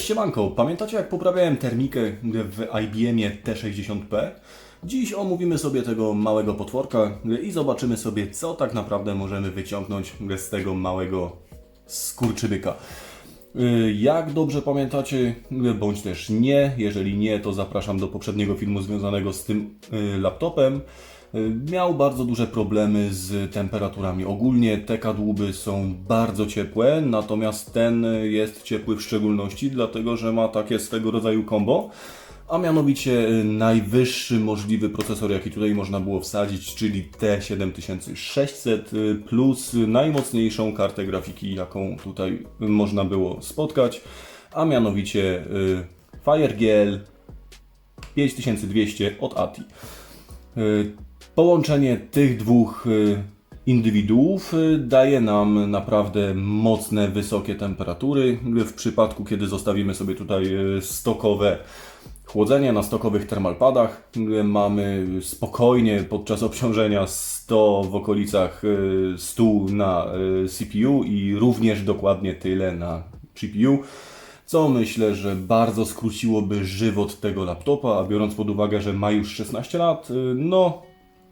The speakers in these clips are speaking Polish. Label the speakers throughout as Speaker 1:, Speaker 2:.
Speaker 1: Cześć, siemanko. Pamiętacie jak poprawiałem termikę w IBM-ie T60P? Dziś omówimy sobie tego małego potworka i zobaczymy sobie, co tak naprawdę możemy wyciągnąć z tego małego skurczybyka. Y, Jak dobrze pamiętacie, bądź też nie, jeżeli nie, to zapraszam do poprzedniego filmu związanego z tym y, laptopem. Y, Miał bardzo duże problemy z temperaturami. Ogólnie te kadłuby są bardzo ciepłe, natomiast ten jest ciepły w szczególności, dlatego że ma takie swego rodzaju combo. A mianowicie y, najwyższy możliwy procesor, jaki tutaj można było wsadzić, czyli T7600 y, plus najmocniejszą kartę grafiki, jaką tutaj można było spotkać, a mianowicie FireGL 5200 od ATI. Połączenie tych dwóch y, indywiduów y, daje nam naprawdę mocne, wysokie temperatury. W przypadku, kiedy zostawimy sobie tutaj y, stokowe chłodzenie na stokowych termalpadach, mamy spokojnie podczas obciążenia 100 w okolicach y, 100 na CPU i również dokładnie tyle na GPU co myślę, że bardzo skróciłoby żywot tego laptopa, a biorąc pod uwagę, że ma już 16 lat, no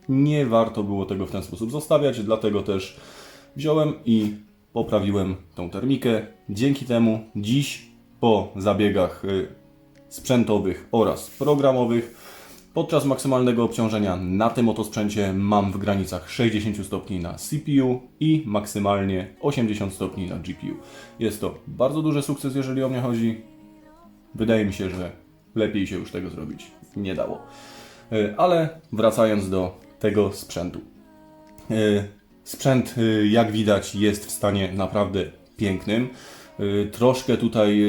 Speaker 1: nie warto było tego w ten sposób zostawiać, dlatego też wziąłem i poprawiłem tą termikę. Dzięki temu dziś po zabiegach y, sprzętowych oraz programowych Podczas maksymalnego obciążenia na tym oto sprzęcie mam w granicach 60 stopni na CPU i maksymalnie 80 stopni na GPU. Jest to bardzo duży sukces, jeżeli o mnie chodzi. Wydaje mi się, że lepiej się już tego zrobić nie dało. Y, Ale wracając do tego sprzętu. Y, Sprzęt, y, jak widać, jest w stanie naprawdę pięknym. Y, Troszkę tutaj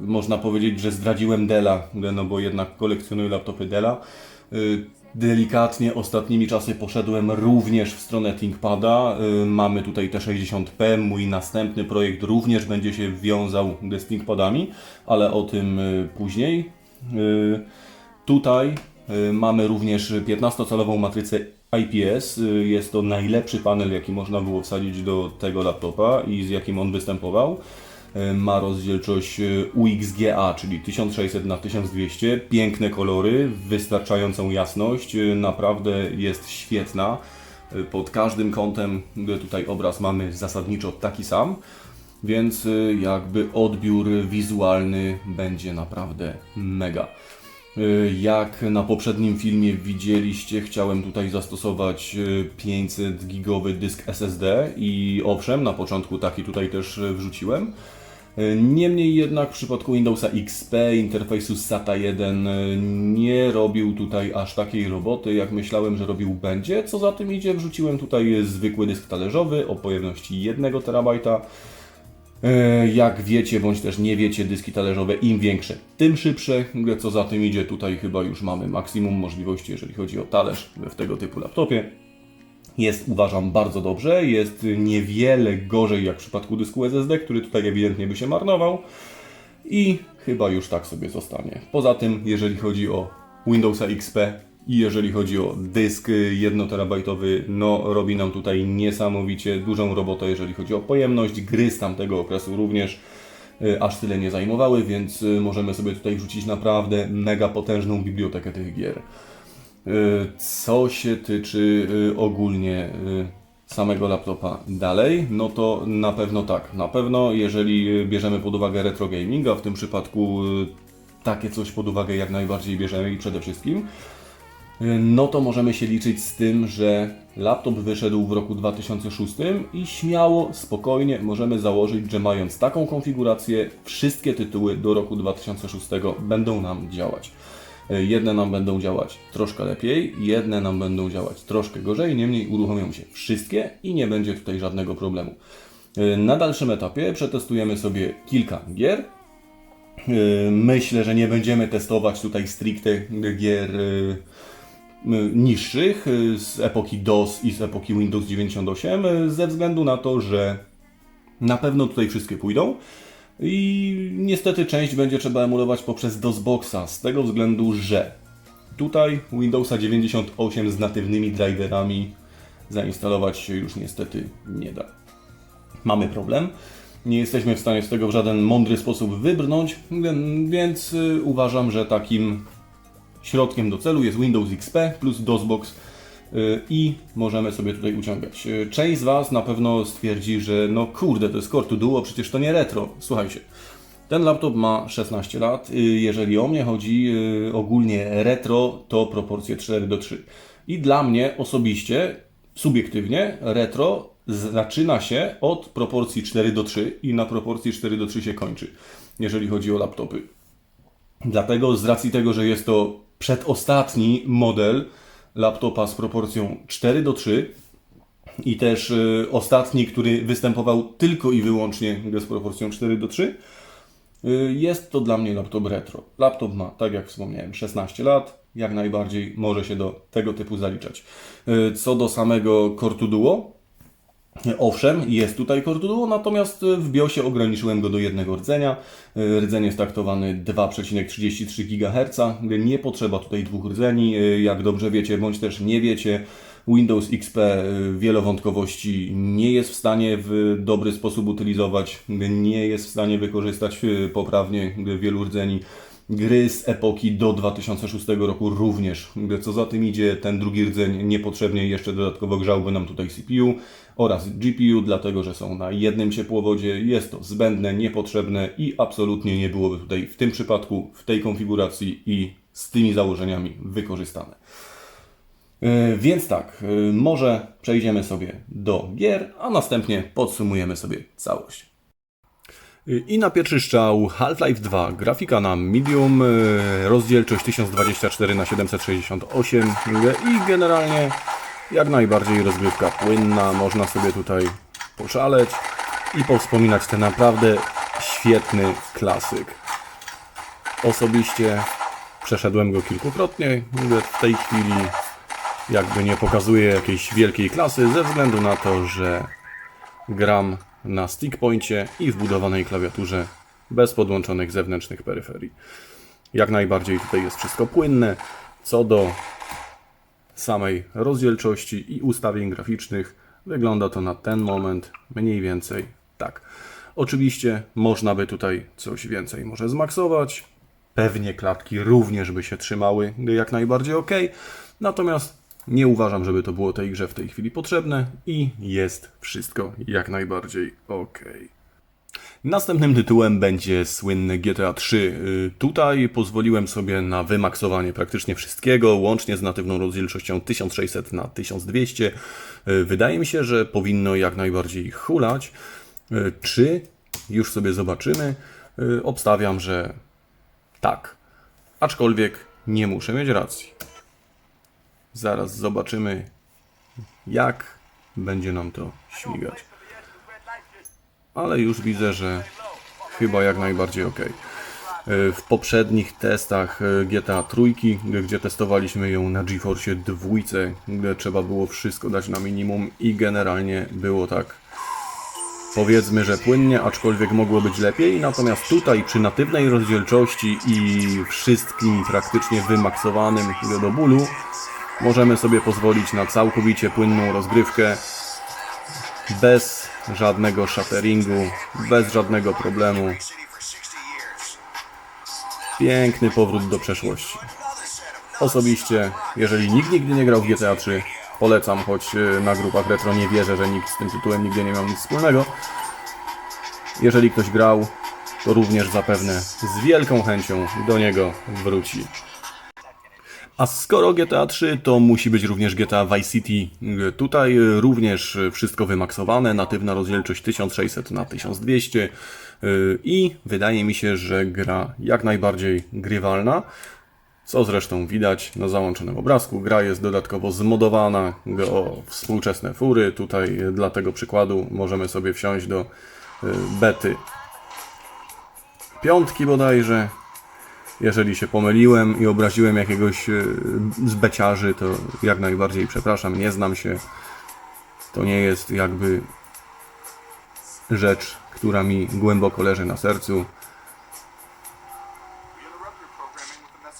Speaker 1: można powiedzieć, że zdradziłem Della, no bo jednak kolekcjonuję laptopy Della. Y, Delikatnie ostatnimi czasy poszedłem również w stronę ThinkPada. Mamy tutaj T60P. Mój następny projekt również będzie się wiązał z ThinkPadami, ale o tym później. Tutaj mamy również 15-calową matrycę IPS. Y, Jest to najlepszy panel, jaki można było wsadzić do tego laptopa i z jakim on występował. Y, Ma rozdzielczość y, UXGA, czyli 1600 na 1200 Piękne kolory, wystarczającą jasność. y, Naprawdę jest świetna. Y, Pod każdym kątem y, tutaj obraz mamy zasadniczo taki sam. Więc y, jakby odbiór wizualny będzie naprawdę mega. Y, Jak na poprzednim filmie widzieliście, chciałem tutaj zastosować y, 500 gigowy dysk SSD i owszem, na początku taki tutaj też y, wrzuciłem. Y, Niemniej jednak w przypadku Windowsa XP interfejsu SATA 1 y, nie robił tutaj aż takiej roboty, jak myślałem, że robił będzie. Co za tym idzie, wrzuciłem tutaj zwykły dysk talerzowy o pojemności 1 terabajta. E, Jak wiecie, bądź też nie wiecie, dyski talerzowe im większe, tym szybsze. Co za tym idzie, tutaj chyba już mamy maksimum możliwości, jeżeli chodzi o talerz w tego typu laptopie. Jest, uważam, bardzo dobrze. Jest niewiele gorzej jak w przypadku dysku SSD, który tutaj ewidentnie by się marnował. I chyba już tak sobie zostanie. Poza tym, jeżeli chodzi o Windowsa XP i jeżeli chodzi o dysk 1 terabajtowy, no robi nam tutaj niesamowicie dużą robotę, jeżeli chodzi o pojemność. Gry z tamtego okresu również y, aż tyle nie zajmowały, więc y, możemy sobie tutaj wrzucić naprawdę mega potężną bibliotekę tych gier. Y, Co się tyczy ogólnie samego laptopa dalej, no to na pewno tak. Na pewno, jeżeli bierzemy pod uwagę retro gaming, a w tym przypadku takie coś pod uwagę jak najbardziej bierzemy i przede wszystkim, no to możemy się liczyć z tym, że laptop wyszedł w roku 2006 i śmiało, spokojnie możemy założyć, że mając taką konfigurację, wszystkie tytuły do roku 2006 będą nam działać. Y, Jedne nam będą działać troszkę lepiej, jedne nam będą działać troszkę gorzej, niemniej uruchomią się wszystkie i nie będzie tutaj żadnego problemu. Y, Na dalszym etapie przetestujemy sobie kilka gier. Y, Myślę, że nie będziemy testować tutaj stricte gier niższych y, z epoki DOS i z epoki Windows 98 y, ze względu na to, że na pewno tutaj wszystkie pójdą. I niestety część będzie trzeba emulować poprzez DOSBoxa, z tego względu, że tutaj Windowsa 98 z natywnymi driverami zainstalować się już niestety nie da. Mamy problem. Nie jesteśmy w stanie z tego w żaden mądry sposób wybrnąć, więc y, uważam, że takim środkiem do celu jest Windows XP plus DOSBox y, i możemy sobie tutaj uciągać. Y, Część z Was na pewno stwierdzi, że no kurde, to jest Core to Duo, przecież to nie retro. Słuchajcie, ten laptop ma 16 lat. Y, Jeżeli o mnie chodzi, ogólnie retro to proporcje 4 do 3. I dla mnie osobiście, subiektywnie, retro zaczyna się od proporcji 4 do 3 i na proporcji 4 do 3 się kończy, jeżeli chodzi o laptopy. Dlatego z racji tego, że jest to przedostatni model laptopa z proporcją 4 do 3 i też y, ostatni, który występował tylko i wyłącznie z proporcją 4 do 3, y, jest to dla mnie laptop retro. Laptop ma, tak jak wspomniałem, 16 lat, jak najbardziej może się do tego typu zaliczać. Y, Co do samego Core to Duo, Owszem, jest tutaj Core to Duo, natomiast w BIOSie ograniczyłem go do jednego rdzenia. Rdzeń jest taktowany 2,33 GHz. Nie potrzeba tutaj dwóch rdzeni. Jak dobrze wiecie, bądź też nie wiecie, Windows XP wielowątkowości nie jest w stanie w dobry sposób utylizować, nie jest w stanie wykorzystać poprawnie wielu rdzeni. Gry z epoki do 2006 roku również. Co za tym idzie, ten drugi rdzeń niepotrzebnie jeszcze dodatkowo grzałby nam tutaj CPU oraz GPU, dlatego że są na jednym ciepłowodzie. Jest to zbędne, niepotrzebne i absolutnie nie byłoby tutaj w tym przypadku, w tej konfiguracji i z tymi założeniami wykorzystane. Yy, Więc tak, yy, może przejdziemy sobie do gier, a następnie podsumujemy sobie całość. Yy, I na pierwszy strzał Half-Life 2, grafika na medium, rozdzielczość 1024 na 768 yy, i generalnie jak najbardziej rozgrywka płynna, można sobie tutaj poszaleć i powspominać ten naprawdę świetny klasyk. Osobiście przeszedłem go kilkukrotnie, w tej chwili jakby nie pokazuje jakiejś wielkiej klasy ze względu na to, że gram na stick poincie i wbudowanej klawiaturze bez podłączonych zewnętrznych peryferii. Jak najbardziej tutaj jest wszystko płynne. Co do samej rozdzielczości i ustawień graficznych, wygląda to na ten moment mniej więcej tak. Oczywiście można by tutaj coś więcej może zmaksować. Pewnie klatki również by się trzymały jak najbardziej ok. Natomiast nie uważam, żeby to było tej grze w tej chwili potrzebne i jest wszystko jak najbardziej ok. Następnym tytułem będzie słynny GTA 3. Y, Tutaj pozwoliłem sobie na wymaksowanie praktycznie wszystkiego, łącznie z natywną rozdzielczością 1600 na 1200. Y, Wydaje mi się, że powinno jak najbardziej hulać. Y, Czy już sobie zobaczymy? Obstawiam, że tak. Aczkolwiek nie muszę mieć racji. Zaraz zobaczymy, jak będzie nam to śmigać. Ale już widzę, że chyba jak najbardziej ok. W poprzednich testach e, GTA trójki, gdzie testowaliśmy ją na GeForce dwójce, gdzie trzeba było wszystko dać na minimum i generalnie było tak powiedzmy, że płynnie, aczkolwiek mogło być lepiej. Natomiast tutaj przy natywnej rozdzielczości i wszystkim praktycznie wymaksowanym do bólu możemy sobie pozwolić na całkowicie płynną rozgrywkę bez żadnego shatteringu, bez żadnego problemu. Piękny powrót do przeszłości. Osobiście, jeżeli nikt nigdy nie grał w GTA 3, polecam, choć y, na grupach retro nie wierzę, że nikt z tym tytułem nigdy nie miał nic wspólnego. Jeżeli ktoś grał, to również zapewne z wielką chęcią do niego wróci. A skoro GTA 3, to musi być również GTA Vice City. Tutaj również wszystko wymaksowane, natywna rozdzielczość 1600 na 1200 yy, i wydaje mi się, że gra jak najbardziej grywalna. Co zresztą widać na załączonym obrazku. Gra jest dodatkowo zmodowana o współczesne fury. Tutaj dla tego przykładu możemy sobie wsiąść do yy, bety piątki bodajże. Jeżeli się pomyliłem i obraziłem jakiegoś e, z beciarzy, to jak najbardziej przepraszam, nie znam się. To nie jest jakby rzecz, która mi głęboko leży na sercu.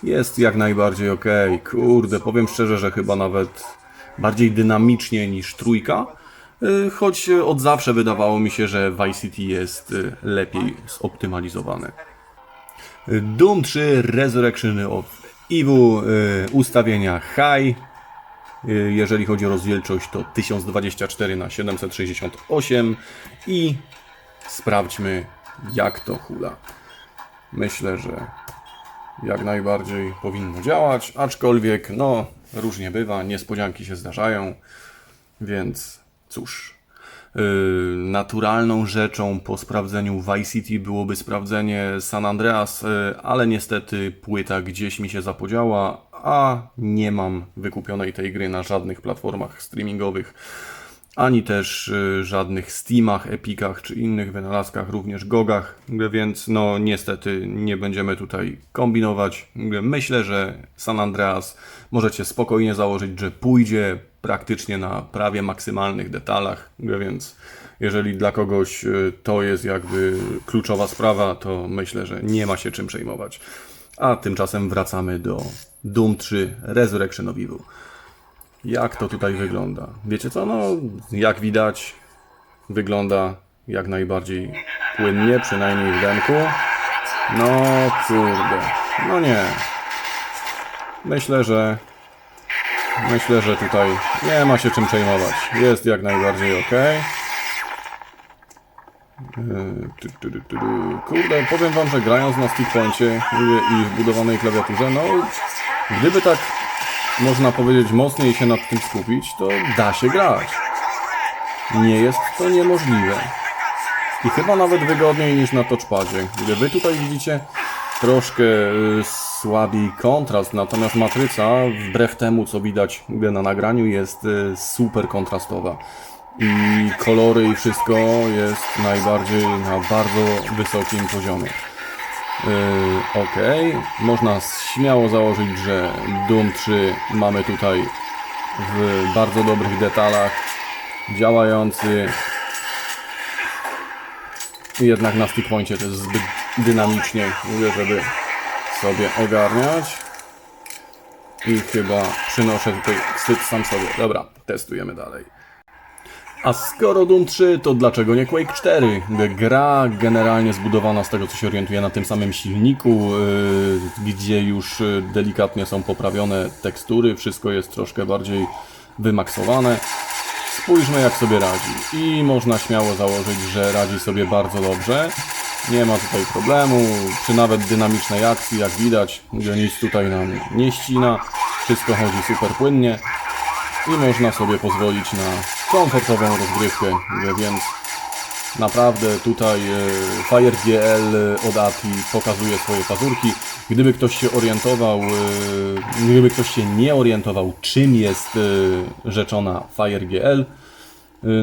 Speaker 1: Jest jak najbardziej ok. Kurde, powiem szczerze, że chyba nawet bardziej dynamicznie niż trójka. Y, Choć od zawsze wydawało mi się, że Vice City jest y, lepiej zoptymalizowane. Doom 3 Resurrection of Evil, y, ustawienia high. Y, Jeżeli chodzi o rozdzielczość to 1024 na 768 i sprawdźmy jak to hula. Myślę, że jak najbardziej powinno działać, aczkolwiek no różnie bywa, niespodzianki się zdarzają, więc cóż. Yy, naturalną rzeczą po sprawdzeniu Vice City byłoby sprawdzenie San Andreas, yy, ale niestety płyta gdzieś mi się zapodziała, a nie mam wykupionej tej gry na żadnych platformach streamingowych, ani też yy, żadnych Steamach, Epicach czy innych wynalazkach, również Gogach, więc no niestety nie będziemy tutaj kombinować. Myślę, że San Andreas możecie spokojnie założyć, że pójdzie praktycznie na prawie maksymalnych detalach, więc jeżeli dla kogoś y, to jest jakby kluczowa sprawa, to myślę, że nie ma się czym przejmować. A tymczasem wracamy do Doom 3 Resurrection of Evil. Jak to tutaj wygląda? Wiecie co? No, jak widać, wygląda jak najbardziej płynnie, przynajmniej w demku. No kurde, no nie. Myślę, że Myślę, że tutaj nie ma się czym przejmować. Jest jak najbardziej ok. Kurde, powiem wam, że grając na stickpoincie i w budowanej klawiaturze, no gdyby tak można powiedzieć mocniej się nad tym skupić, to da się grać. Nie jest to niemożliwe. I chyba nawet wygodniej niż na touchpadzie. Gdy wy tutaj widzicie troszkę słabiej kontrast, natomiast matryca, wbrew temu co widać na nagraniu, jest y, super kontrastowa. I kolory i wszystko jest najbardziej na bardzo wysokim poziomie. Yy, ok, można śmiało założyć, że Doom 3 mamy tutaj w bardzo dobrych detalach działający jednak na stickpoincie to jest zbyt dynamicznie, żeby sobie ogarniać. I chyba przynoszę tutaj wstyd sam sobie. Dobra, testujemy dalej. A skoro Doom 3, to dlaczego nie Quake 4? Gra generalnie zbudowana z tego co się orientuję na tym samym silniku, yy, gdzie już yy, delikatnie są poprawione tekstury, wszystko jest troszkę bardziej wymaksowane. Spójrzmy jak sobie radzi i można śmiało założyć, że radzi sobie bardzo dobrze. Nie ma tutaj problemu, przy nawet dynamicznej akcji, jak widać, że nic tutaj nam nie ścina, wszystko chodzi super płynnie i można sobie pozwolić na komfortową rozgrywkę, więc naprawdę tutaj e, FireGL od ATI pokazuje swoje pazurki. Gdyby ktoś się orientował, e, gdyby ktoś się nie orientował, czym jest e, rzeczona FireGL,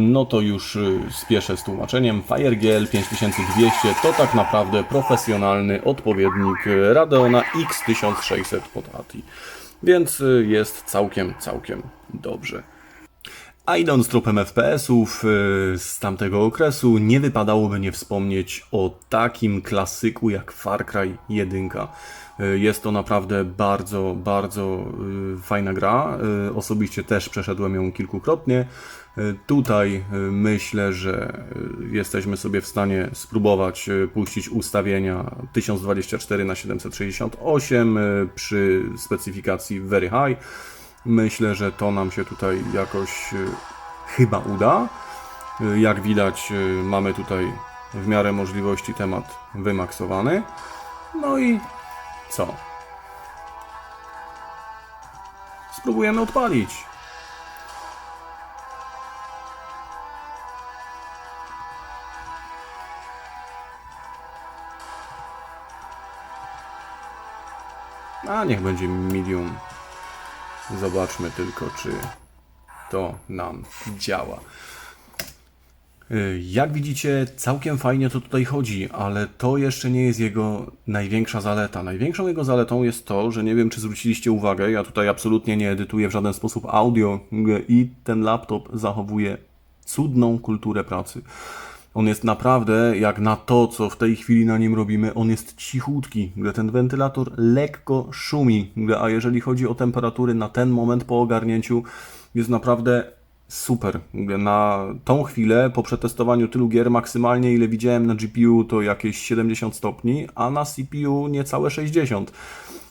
Speaker 1: no to już y, spieszę z tłumaczeniem. FireGL 5200 to tak naprawdę profesjonalny odpowiednik y, Radeona X1600 pod ATI. Więc y, jest całkiem, całkiem dobrze. A idąc tropem FPS-ów z tamtego okresu, nie wypadałoby nie wspomnieć o takim klasyku jak Far Cry 1. Jest to naprawdę bardzo, bardzo fajna gra. Osobiście też przeszedłem ją kilkukrotnie. Tutaj myślę, że jesteśmy sobie w stanie spróbować puścić ustawienia 1024 na 768 przy specyfikacji Very High. Myślę, że to nam się tutaj jakoś chyba uda. Jak widać, mamy tutaj w miarę możliwości temat wymaksowany. No i co? Spróbujemy odpalić. A niech będzie medium. Zobaczmy tylko, czy to nam działa. Y, Jak widzicie, całkiem fajnie to tutaj chodzi, ale to jeszcze nie jest jego największa zaleta. Największą jego zaletą jest to, że nie wiem, czy zwróciliście uwagę, ja tutaj absolutnie nie edytuję w żaden sposób audio y, i ten laptop zachowuje cudną kulturę pracy. On jest naprawdę, jak na to, co w tej chwili na nim robimy, on jest cichutki, gdy ten wentylator lekko szumi, a jeżeli chodzi o temperatury na ten moment po ogarnięciu, jest naprawdę super. Na tą chwilę, po przetestowaniu tylu gier, maksymalnie ile widziałem na GPU to jakieś 70 stopni, a na CPU niecałe 60.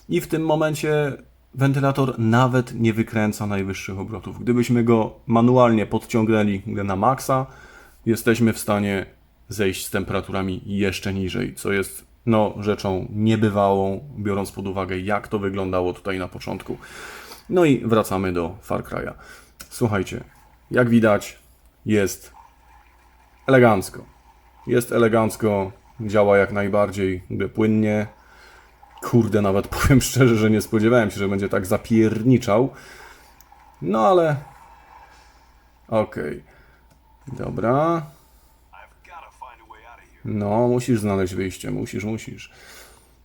Speaker 1: I w tym momencie wentylator nawet nie wykręca najwyższych obrotów. Gdybyśmy go manualnie podciągnęli na maksa, jesteśmy w stanie zejść z temperaturami jeszcze niżej, co jest no, rzeczą niebywałą, biorąc pod uwagę, jak to wyglądało tutaj na początku. No i wracamy do Far Cry'a. Słuchajcie, jak widać, jest elegancko. Jest elegancko, działa jak najbardziej płynnie. Kurde, nawet powiem szczerze, że nie spodziewałem się, że będzie tak zapierniczał. No ale. Okej. Dobra.
Speaker 2: I've gotta find a way out of here.
Speaker 1: No, musisz znaleźć wyjście, musisz, musisz.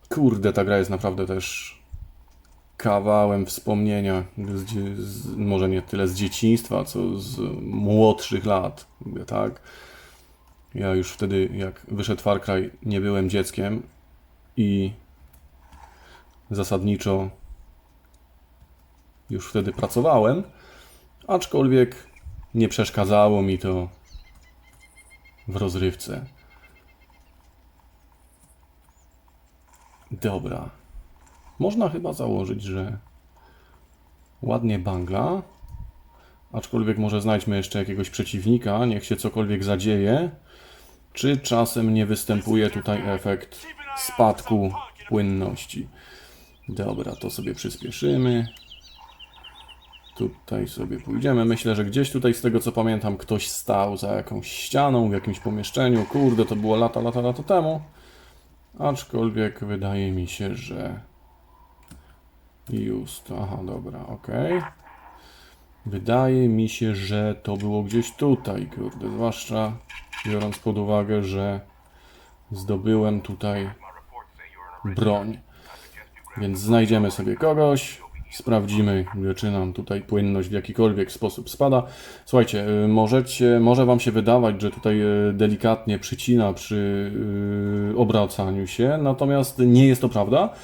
Speaker 1: Kurde, ta gra jest naprawdę też kawałem wspomnienia, z, z, może nie tyle z dzieciństwa, co z młodszych lat, tak? Ja już wtedy, jak wyszedł Far Cry, nie byłem dzieckiem i zasadniczo już wtedy pracowałem, aczkolwiek nie przeszkadzało mi to w rozrywce. Dobra. Można chyba założyć, że ładnie bangla. Aczkolwiek może znajdźmy jeszcze jakiegoś przeciwnika, niech się cokolwiek zadzieje. Czy czasem nie występuje tutaj efekt spadku płynności? Dobra, to sobie przyspieszymy. Tutaj sobie pójdziemy. Myślę, że gdzieś tutaj z tego co pamiętam ktoś stał za jakąś ścianą w jakimś pomieszczeniu. Kurde, to było lata, lata, lata temu. Aczkolwiek wydaje mi się, że. Just. Aha, dobra, okej. Wydaje mi się, że to było gdzieś tutaj, kurde. Zwłaszcza biorąc pod uwagę, że zdobyłem tutaj broń. Więc znajdziemy sobie kogoś, sprawdzimy, czy nam tutaj płynność w jakikolwiek sposób spada. Słuchajcie, y, możecie, może Wam się wydawać, że tutaj y, delikatnie przycina przy y, obracaniu się, natomiast nie jest to prawda.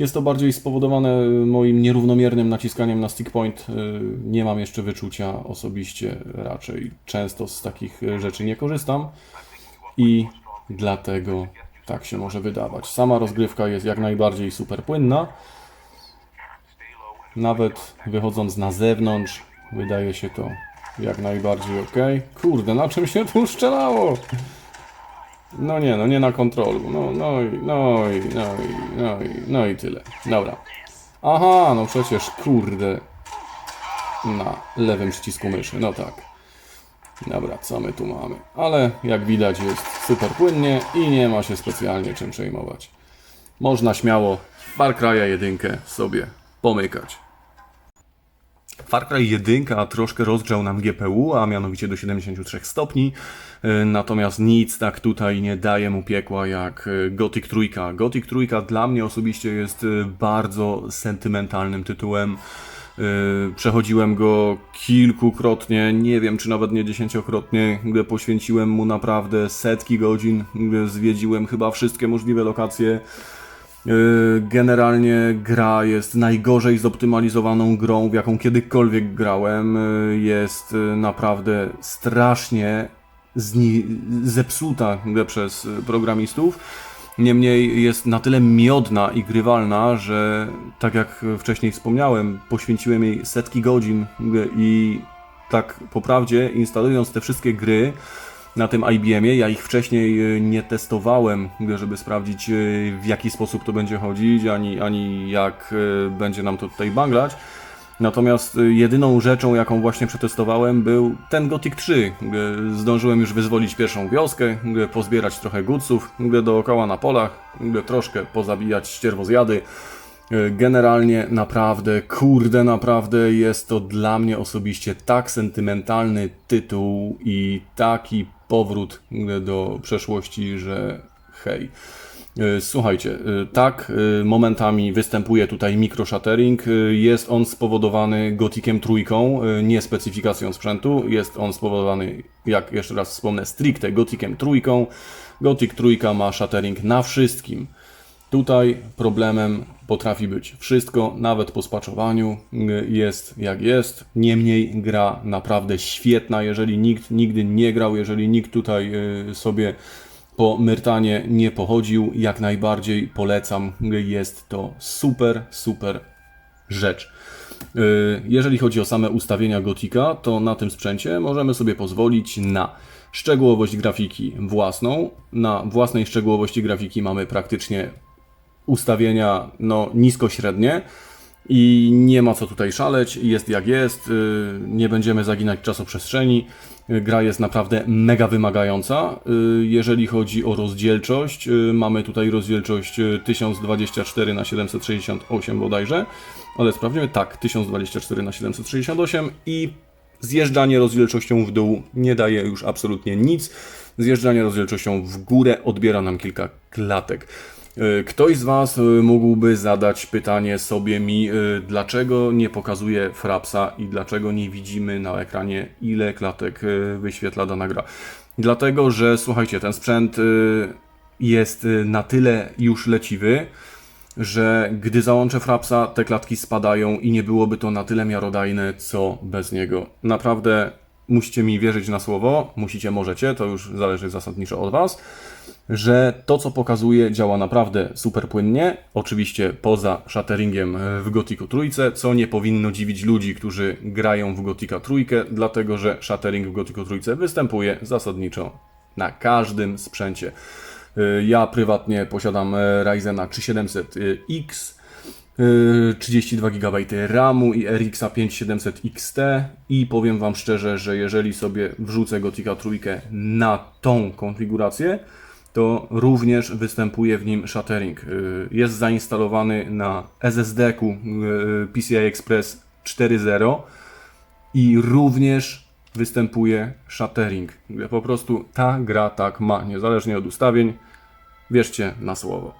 Speaker 1: Jest to bardziej spowodowane moim nierównomiernym naciskaniem na stick point. Y, Nie mam jeszcze wyczucia osobiście, raczej często z takich y, rzeczy nie korzystam i dlatego tak się może wydawać. Sama rozgrywka jest jak najbardziej super płynna. Nawet wychodząc na zewnątrz, wydaje się to jak najbardziej ok. Kurde, na czym się tu szczelało? No nie, no nie na kontrolu. No, no i, no i, no i, no i, no i tyle. Dobra. Aha, no przecież kurde. Na lewym przycisku myszy, no tak. Dobra, co my tu mamy? Ale jak widać jest super płynnie i nie ma się specjalnie czym przejmować. Można śmiało Far Cry'a 1 sobie pomykać. Far Cry 1 troszkę rozgrzał nam GPU, a mianowicie do 73 stopni, y, natomiast nic tak tutaj nie daje mu piekła jak y, Gothic 3. Gothic 3 dla mnie osobiście jest y, bardzo sentymentalnym tytułem. Przechodziłem go kilkukrotnie, nie wiem czy nawet nie dziesięciokrotnie, gdy poświęciłem mu naprawdę setki godzin, gdy zwiedziłem chyba wszystkie możliwe lokacje. Yy, Generalnie gra jest najgorzej zoptymalizowaną grą, w jaką kiedykolwiek grałem. Yy, Jest yy, naprawdę strasznie zni- zepsuta przez programistów. Niemniej jest na tyle miodna i grywalna, że tak jak wcześniej wspomniałem, poświęciłem jej setki godzin i tak po prawdzie instalując te wszystkie gry, na tym IBM-ie. Ja ich wcześniej y, nie testowałem, żeby sprawdzić y, w jaki sposób to będzie chodzić, ani, ani jak y, będzie nam to tutaj banglać. Natomiast jedyną rzeczą, jaką właśnie przetestowałem, był ten Gothic 3. Y, Zdążyłem już wyzwolić pierwszą wioskę, pozbierać trochę guców dookoła na polach, troszkę pozabijać ścierwozjady. Generalnie naprawdę, kurde, naprawdę jest to dla mnie osobiście tak sentymentalny tytuł i taki powrót do przeszłości, że hej. Y, Słuchajcie, y, tak, y, momentami występuje tutaj mikroshattering. Y, Jest on spowodowany Gotikiem trójką, nie specyfikacją sprzętu. Jest on spowodowany, jak jeszcze raz wspomnę, stricte Gotikiem trójką. Gothic trójka ma shattering na wszystkim Tutaj problemem potrafi być wszystko, nawet po spaczowaniu y, jest jak jest. Niemniej gra naprawdę świetna. Jeżeli nikt nigdy nie grał, jeżeli nikt tutaj y, sobie po Myrtanie nie pochodził, jak najbardziej polecam. Jest to super, super rzecz. Y, Jeżeli chodzi o same ustawienia Gotika, to na tym sprzęcie możemy sobie pozwolić na szczegółowość grafiki własną. Na własnej szczegółowości grafiki mamy praktycznie ustawienia no, nisko-średnie i nie ma co tutaj szaleć, jest jak jest, y, nie będziemy zaginać czasoprzestrzeni. Y, Gra jest naprawdę mega wymagająca. Y, Jeżeli chodzi o rozdzielczość, y, mamy tutaj rozdzielczość y, 1024 na 768 bodajże, ale sprawdzimy, tak, 1024 na 768 i zjeżdżanie rozdzielczością w dół nie daje już absolutnie nic. Zjeżdżanie rozdzielczością w górę odbiera nam kilka klatek. Y, Ktoś z Was y, mógłby zadać pytanie sobie mi, y, dlaczego nie pokazuje frapsa i dlaczego nie widzimy na ekranie, ile klatek wyświetla dana gra. Dlatego, że słuchajcie, ten sprzęt jest na tyle już leciwy, że gdy załączę frapsa, te klatki spadają i nie byłoby to na tyle miarodajne, co bez niego. Naprawdę musicie mi wierzyć na słowo, musicie, możecie, to już zależy zasadniczo od Was, że to, co pokazuje, działa naprawdę super płynnie. Oczywiście poza shatteringiem w Gothicu trójce, co nie powinno dziwić ludzi, którzy grają w Gothica trójkę, dlatego że shattering w Gothicu trójce występuje zasadniczo na każdym sprzęcie. Y, Ja prywatnie posiadam e, Ryzena 3700X, y, 32 GB RAMu i RX 5700 XT i powiem Wam szczerze, że jeżeli sobie wrzucę Gothica trójkę na tą konfigurację, to również występuje w nim shattering. Y, Jest zainstalowany na SSD-ku y, PCI Express 4.0 i również występuje shattering. Po prostu ta gra tak ma, niezależnie od ustawień. Wierzcie na słowo.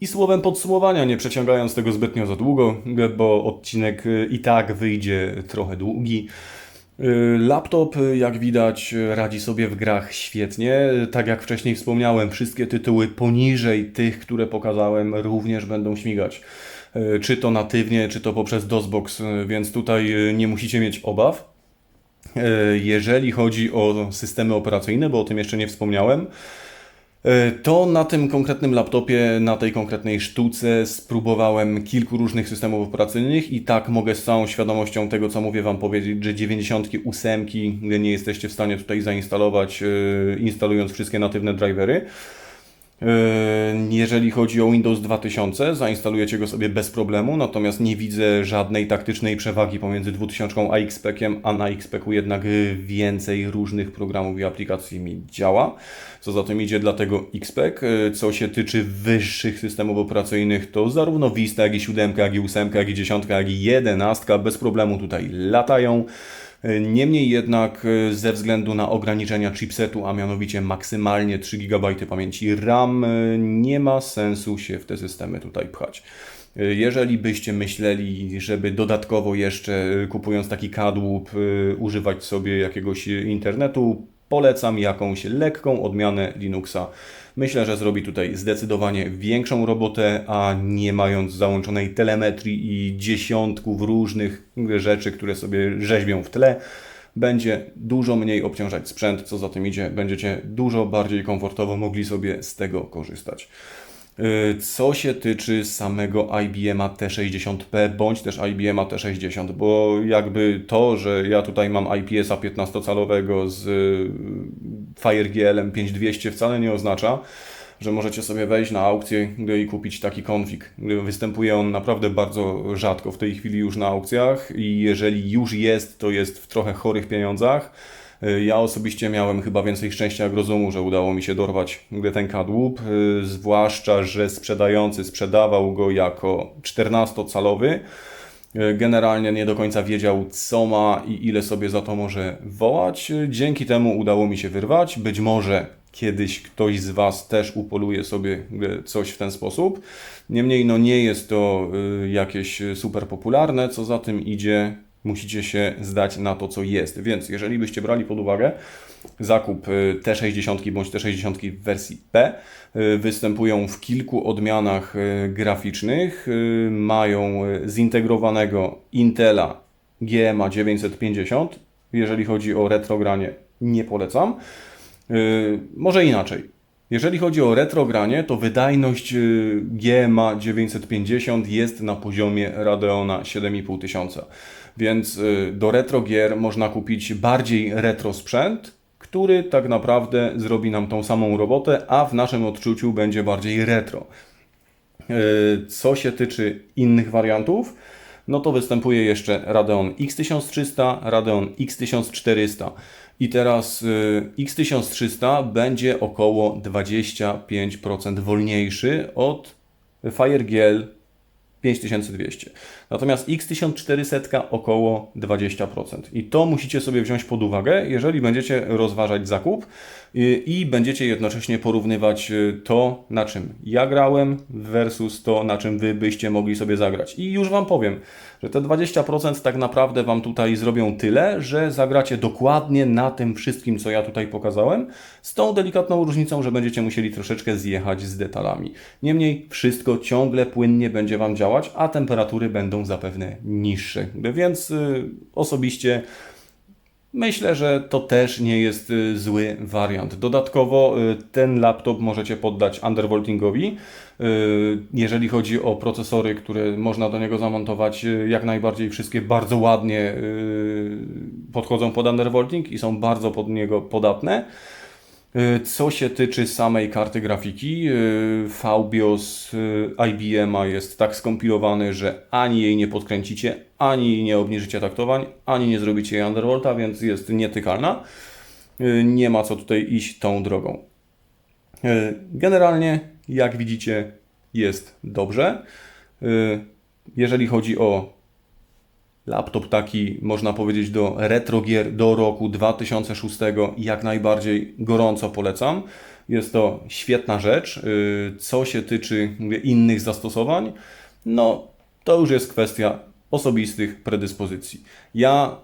Speaker 1: I słowem podsumowania, nie przeciągając tego zbytnio za długo, bo odcinek y, i tak wyjdzie trochę długi. Y, Laptop, y, jak widać, radzi sobie w grach świetnie. Tak jak wcześniej wspomniałem, wszystkie tytuły poniżej tych, które pokazałem, również będą śmigać. Czy to natywnie, czy to poprzez DOSBox, więc tutaj nie musicie mieć obaw. Jeżeli chodzi o systemy operacyjne, bo o tym jeszcze nie wspomniałem, to na tym konkretnym laptopie, na tej konkretnej sztuce spróbowałem kilku różnych systemów operacyjnych i tak mogę z całą świadomością tego, co mówię Wam powiedzieć, że 98 nie jesteście w stanie tutaj zainstalować, e, instalując wszystkie natywne drivery. Yy, Jeżeli chodzi o Windows 2000, zainstalujecie go sobie bez problemu, natomiast nie widzę żadnej taktycznej przewagi pomiędzy 2000 a XPEC-iem, a na XPEC-u jednak więcej różnych programów i aplikacji mi działa. Co za tym idzie, dlatego XPEC. Yy, Co się tyczy wyższych systemów operacyjnych, to zarówno Vista, jak i 7, jak i 8, jak i 10, jak i 11 bez problemu tutaj latają. Niemniej jednak e, ze względu na ograniczenia chipsetu, a mianowicie maksymalnie 3 GB pamięci RAM, e, nie ma sensu się w te systemy tutaj pchać. E, Jeżeli byście myśleli, żeby dodatkowo jeszcze kupując taki kadłub używać sobie jakiegoś internetu, polecam jakąś lekką odmianę Linuxa. Myślę, że zrobi tutaj zdecydowanie większą robotę, a nie mając załączonej telemetrii i dziesiątków różnych rzeczy, które sobie rzeźbią w tle, będzie dużo mniej obciążać sprzęt, co za tym idzie, będziecie dużo bardziej komfortowo mogli sobie z tego korzystać. Yy, Co się tyczy samego IBM T60P bądź też IBM T60, bo jakby to, że ja tutaj mam IPS-a 15-calowego z yy, FireGL-em 5200 wcale nie oznacza, że możecie sobie wejść na aukcję i kupić taki konfig. Występuje on naprawdę bardzo rzadko w tej chwili już na aukcjach i jeżeli już jest, to jest w trochę chorych pieniądzach. Ja osobiście miałem chyba więcej szczęścia jak rozumu, że udało mi się dorwać ten kadłub, y, zwłaszcza, że sprzedający sprzedawał go jako 14-calowy. Y, Generalnie nie do końca wiedział, co ma i ile sobie za to może wołać. Y, Dzięki temu udało mi się wyrwać. Być może kiedyś ktoś z Was też upoluje sobie y, coś w ten sposób. Niemniej, no nie jest to y, jakieś super popularne. Co za tym idzie, Musicie się zdać na to, co jest. Więc jeżeli byście brali pod uwagę zakup y, T60 bądź T60 w wersji P, y, występują w kilku odmianach y, graficznych. Mają zintegrowanego Intela GMA 950. Jeżeli chodzi o retrogranie, nie polecam. Może inaczej. Jeżeli chodzi o retrogranie, to wydajność GMA 950 jest na poziomie Radeona 7500. Więc y, do retro gier można kupić bardziej retro sprzęt, który tak naprawdę zrobi nam tą samą robotę, a w naszym odczuciu będzie bardziej retro. Y, Co się tyczy innych wariantów, no to występuje jeszcze Radeon X1300, Radeon X1400. I teraz y, X1300 będzie około 25% wolniejszy od FireGL 5200. Natomiast X1400 około 20%. I to musicie sobie wziąć pod uwagę, jeżeli będziecie rozważać zakup y, i będziecie jednocześnie porównywać y, to, na czym ja grałem versus to, na czym wy byście mogli sobie zagrać. I już Wam powiem, że te 20% tak naprawdę Wam tutaj zrobią tyle, że zagracie dokładnie na tym wszystkim, co ja tutaj pokazałem, z tą delikatną różnicą, że będziecie musieli troszeczkę zjechać z detalami. Niemniej wszystko ciągle płynnie będzie Wam działać, a temperatury będą zapewne niższe. Więc y, osobiście Myślę, że to też nie jest y, zły wariant. Dodatkowo y, ten laptop możecie poddać undervoltingowi. Jeżeli chodzi o procesory, które można do niego zamontować, jak najbardziej wszystkie bardzo ładnie podchodzą pod undervolting i są bardzo pod niego podatne. Y, Co się tyczy samej karty grafiki, y, VBIOS y, IBM-a jest tak skompilowany, że ani jej nie podkręcicie, ani nie obniżycie taktowań, ani nie zrobicie jej undervolta, więc jest nietykalna. Nie ma co tutaj iść tą drogą. Generalnie, jak widzicie, jest dobrze. Jeżeli chodzi o Laptop taki, można powiedzieć, do retro gier do roku 2006 jak najbardziej gorąco polecam. Jest to świetna rzecz. Yy, Co się tyczy mówię, innych zastosowań, no to już jest kwestia osobistych predyspozycji. Ja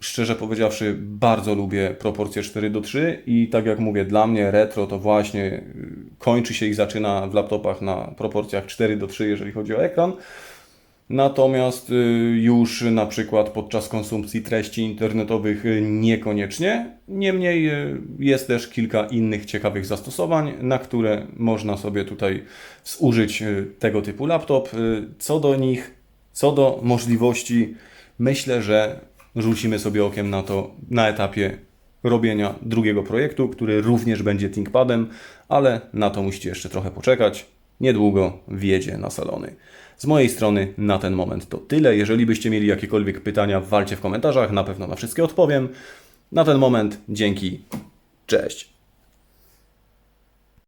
Speaker 1: szczerze powiedziawszy bardzo lubię proporcje 4 do 3 i tak jak mówię, dla mnie retro to właśnie yy, kończy się i zaczyna w laptopach na proporcjach 4 do 3, jeżeli chodzi o ekran. Natomiast y, już na przykład podczas konsumpcji treści internetowych y, niekoniecznie. Niemniej y, jest też kilka innych ciekawych zastosowań, na które można sobie tutaj zużyć tego typu laptop. Co do nich, co do możliwości, myślę, że rzucimy sobie okiem na to na etapie robienia drugiego projektu, który również będzie ThinkPadem, ale na to musicie jeszcze trochę poczekać. Niedługo wjedzie na salony. Z mojej strony na ten moment to tyle. Jeżeli byście mieli jakiekolwiek pytania, walcie w komentarzach, na pewno na wszystkie odpowiem. Na ten moment dzięki. Cześć.